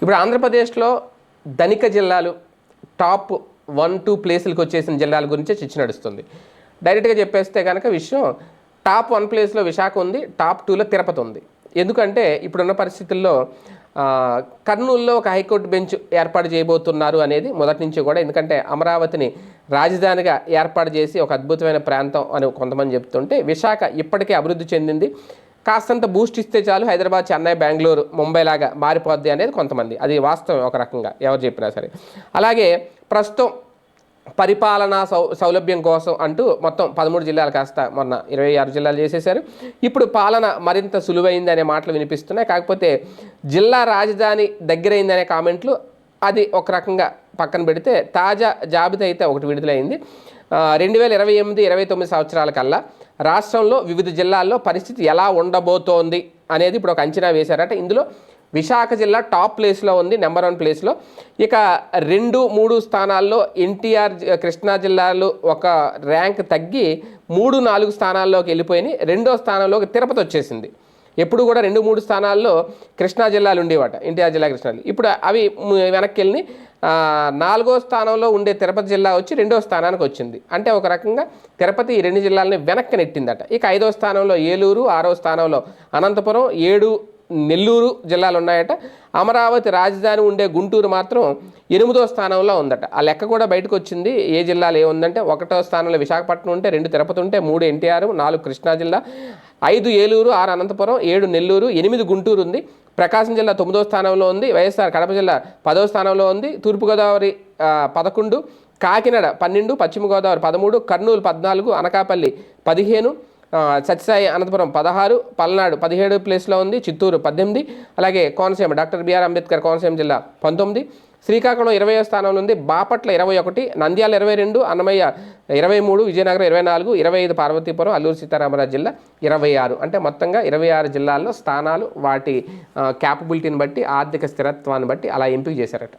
ఇప్పుడు ఆంధ్రప్రదేశ్లో ధనిక జిల్లాలు టాప్ వన్ టూ ప్లేసులకు వచ్చేసిన జిల్లాల గురించే చర్చ నడుస్తుంది. డైరెక్ట్గా చెప్పేస్తే కనుక విషయం టాప్ వన్ ప్లేస్లో విశాఖ ఉంది టాప్ టూలో తిరుపతి ఉంది. ఎందుకంటే ఇప్పుడున్న పరిస్థితుల్లో కర్నూలులో ఒక హైకోర్టు బెంచ్ ఏర్పాటు చేయబోతున్నారు అనేది మొదటి నుంచి కూడా. ఎందుకంటే అమరావతిని రాజధానిగా ఏర్పాటు చేసి ఒక అద్భుతమైన ప్రాంతం అని కొంతమంది చెప్తుంటే విశాఖ ఇప్పటికే అభివృద్ధి చెందింది. కాస్తంత బూస్ట్ ఇస్తే చాలు హైదరాబాద్ చెన్నై బెంగళూరు ముంబై లాగా మారిపోద్ది అనేది కొంతమంది. అది వాస్తవం ఒక రకంగా ఎవరు చెప్పినా సరే. అలాగే ప్రస్తుతం పరిపాలనా సౌ సౌలభ్యం కోసం అంటూ మొత్తం పదమూడు జిల్లాలు కాస్త మొన్న ఇరవై ఆరు జిల్లాలు చేసేశారు. ఇప్పుడు పాలన మరింత సులువైంది అనే మాటలు వినిపిస్తున్నాయి. కాకపోతే జిల్లా రాజధాని దగ్గరైందనే కామెంట్లు అది ఒక రకంగా పక్కన పెడితే తాజా జాబితా అయితే ఒకటి విడుదలైంది. రెండు వేల ఇరవై ఎనిమిది ఇరవై తొమ్మిది సంవత్సరాల కల్లా రాష్ట్రంలో వివిధ జిల్లాల్లో పరిస్థితి ఎలా ఉండబోతోంది అనేది ఇప్పుడు ఒక అంచనా వేశారట. ఇందులో విశాఖ జిల్లా టాప్ ప్లేస్లో ఉంది నెంబర్ వన్ ప్లేస్లో. ఇక రెండు మూడు స్థానాల్లో ఎన్టీఆర్ కృష్ణా జిల్లాలు ఒక ర్యాంక్ తగ్గి మూడు నాలుగు స్థానాల్లోకి వెళ్ళిపోయినాయి. రెండో స్థానంలోకి తిరుపతి వచ్చేసింది. ఎప్పుడు కూడా రెండు మూడు స్థానాల్లో కృష్ణా జిల్లాలు ఉండేవాట ఎన్టీఆర్ జిల్లా కృష్ణా జిల్లా. ఇప్పుడు అవి వెనక్కి వెళ్ళి నాలుగో స్థానంలో ఉండే తిరుపతి జిల్లా వచ్చి రెండో స్థానానికి వచ్చింది. అంటే ఒక రకంగా తిరుపతి ఈ రెండు జిల్లాలని వెనక్కి నెట్టిందట. ఇక ఐదో స్థానంలో ఏలూరు ఆరో స్థానంలో అనంతపురం ఏడు నెల్లూరు జిల్లాలు ఉన్నాయట. అమరావతి రాజధాని ఉండే గుంటూరు మాత్రం ఎనిమిదో స్థానంలో ఉందట. ఆ లెక్క కూడా బయటకు వచ్చింది. ఏ జిల్లాలు ఏముందంటే ఒకటో స్థానంలో విశాఖపట్నం ఉంటే రెండు తిరుపతి ఉంటే మూడు ఎన్టీఆర్ నాలుగు కృష్ణా జిల్లా ఐదు ఏలూరు ఆరు అనంతపురం ఏడు నెల్లూరు ఎనిమిది గుంటూరు ఉంది. ప్రకాశం జిల్లా తొమ్మిదో స్థానంలో ఉంది. వైఎస్ఆర్ కడప జిల్లా పదో స్థానంలో ఉంది. తూర్పుగోదావరి పదకొండు కాకినాడ పన్నెండు పశ్చిమ గోదావరి పదమూడు కర్నూలు పద్నాలుగు అనకాపల్లి పదిహేను సత్యసాయి అనంతపురం పదహారు పల్నాడు పదిహేడు ప్లేస్లో ఉంది చిత్తూరు పద్దెనిమిది అలాగే Konaseema doctor B R Ambedkar Konaseema జిల్లా పంతొమ్మిది శ్రీకాకుళం ఇరవై స్థానంలో ఉంది బాపట్ల ఇరవై ఒకటి నంద్యాల ఇరవై రెండు అన్నమయ్య ఇరవై మూడు విజయనగరం ఇరవై నాలుగు ఇరవై ఐదు పార్వతీపురం అల్లూరు సీతారామరాజు జిల్లా ఇరవై ఆరు. అంటే మొత్తంగా ఇరవై ఆరు జిల్లాల్లో స్థానాలు వాటి క్యాపబిలిటీని బట్టి ఆర్థిక స్థిరత్వాన్ని బట్టి అలా ఎంపిక చేశారట.